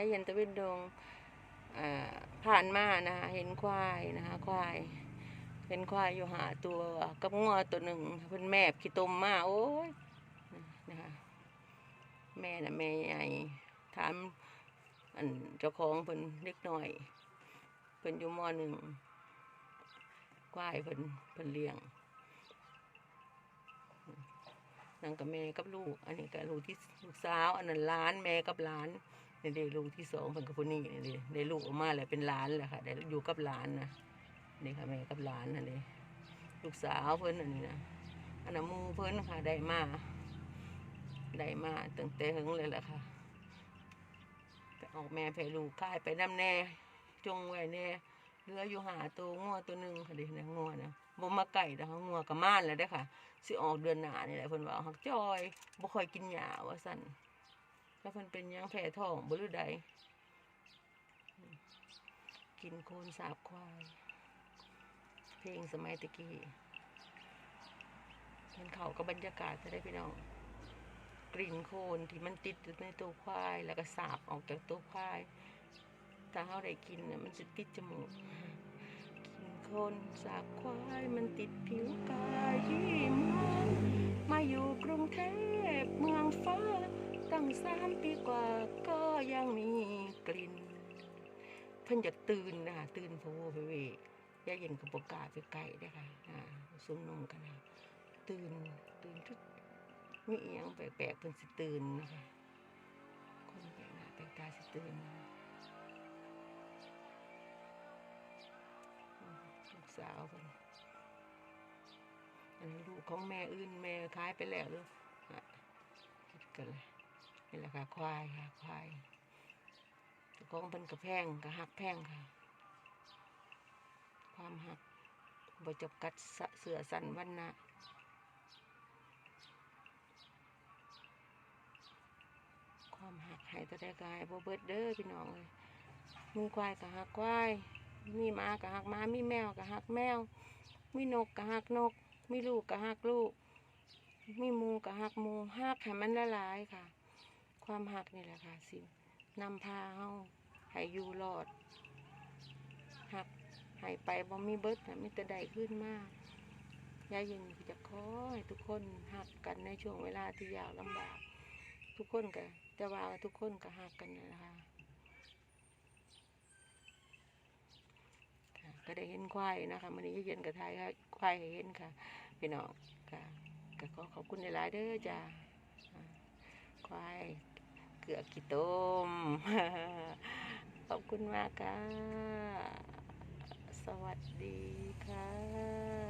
ยเย็นตะเวนดงผ่านมานะคะเห็นควายนะคะควาย เห็นควายอยู่หาตัวกับงัวตัวหนึ่งเพิ่นแมบขี้ตมมาโอ้ยนะคะแม่น่ะแม่ใหญ่ถามอันเจ้าของเพิ่นเล็กน้อยเพิ่นอยู่มหนึ่งควายเพิ่นเพิ่นเลี้ยงนั่งกับแม่กับลูก อันนี้ก็ลูกที่ลูกสาว อันนั้นล้านแม่กับหลาน นี่เด้ลูกที่สองเพิ่นกับผู้นี้นี่ได้ลูกออกมาแล้วเป็นหลานแหละค่ะได้อยู่กับหลานนะนี่ค่ะแม่กับหลานนั่นเลยลูกสาวเพิ่นอันนี้นะอันนั้นมูเพิ่นค่ะได้มาได้มาตั้งแต่หึงเลยแหละค่ะไปออกแม่แผ่ลูกค่ายไปน้ำแน่จงไว้แน่เหลืออยู่หาตัวงัวตัวหนึ่งค่ะเดินะงัวนะบ่มาไก่นะคะงัวกับม่านแล้วเด้ค่ะสิออกเดือนหน้านี่แหละเพิ่นว่าหักจอยบ่ค่อยกินหญ้าว่าซั่น แล้วเพิ่นเป็นยังแผ่ท้องบ่รู้ใดกินโคนสาบควาย เพลงสมัยตะกี้มันเขากับบรรยากาศจะได้พี่น้อง กลิ่นโคลนที่มันติดอยู่ในตัวควาย แล้วก็สาบออกจากตัวควายถ้าเราได้กินน่ะมันจะติดจมูกกลิ่นโคลนสาบควายมันติดผิวกาย ตั้งสามปีกว่าก็ยังมีกลิ่น เพิ่นจะตื่นนะคะตื่นโพไปเวยาเย็นกับปกาไปไก่ได้ค่ะอ่าซุ้มนมกันนะตื่นตื่นทุกมีอหยังแปลกๆเพิ่นสิตื่นนะคะคนแปลกหน้าแปลกตาสิตื่นนะลูกสาวเพิ่นอันนี้ลูกของแม่อื่นแม่ขายไปแล้วหรืออะคิดกันเลย นี่แหละค่ะควายค่ะควายเจ้องเพิ่นกระแพงกระหักแพงค่ะ ความหักบ่จบกัดเสือสันวันนะความหักให้ตะได้กายบเบิดเด้อพี่น้องเลยมีควายก็หักควาย มีหมาก็หักหมา มีแมวก็หักแมว มีนกก็หักนก มีลูกก็หักลูก มีมูก็หักมูหักให้มันละลายค่ะ ความหักนี่แหละค่ะ สินำพาเฮาให้อยู่รอดหักหายไปบ่มีเบิดนะมีแต่ใดขึ้นมากยายเย็นจะขอให้ทุกคนหักกันในช่วงเวลาที่ยาวลำบาก ทุกคนก็จะว่าทุกคนก็หักกันนนแหละคะค่ะก็ได้เห็นควายนะคะมันนี้ยายเย็นกับไทยค่ะควายเห็นค่ะ พี่น้องค่ะก็ขอขอบคุณหลายๆเด้อจ้าควาย ลือกี่ต้ม ขอบคุณมากค่ะ สวัสดีค่ะ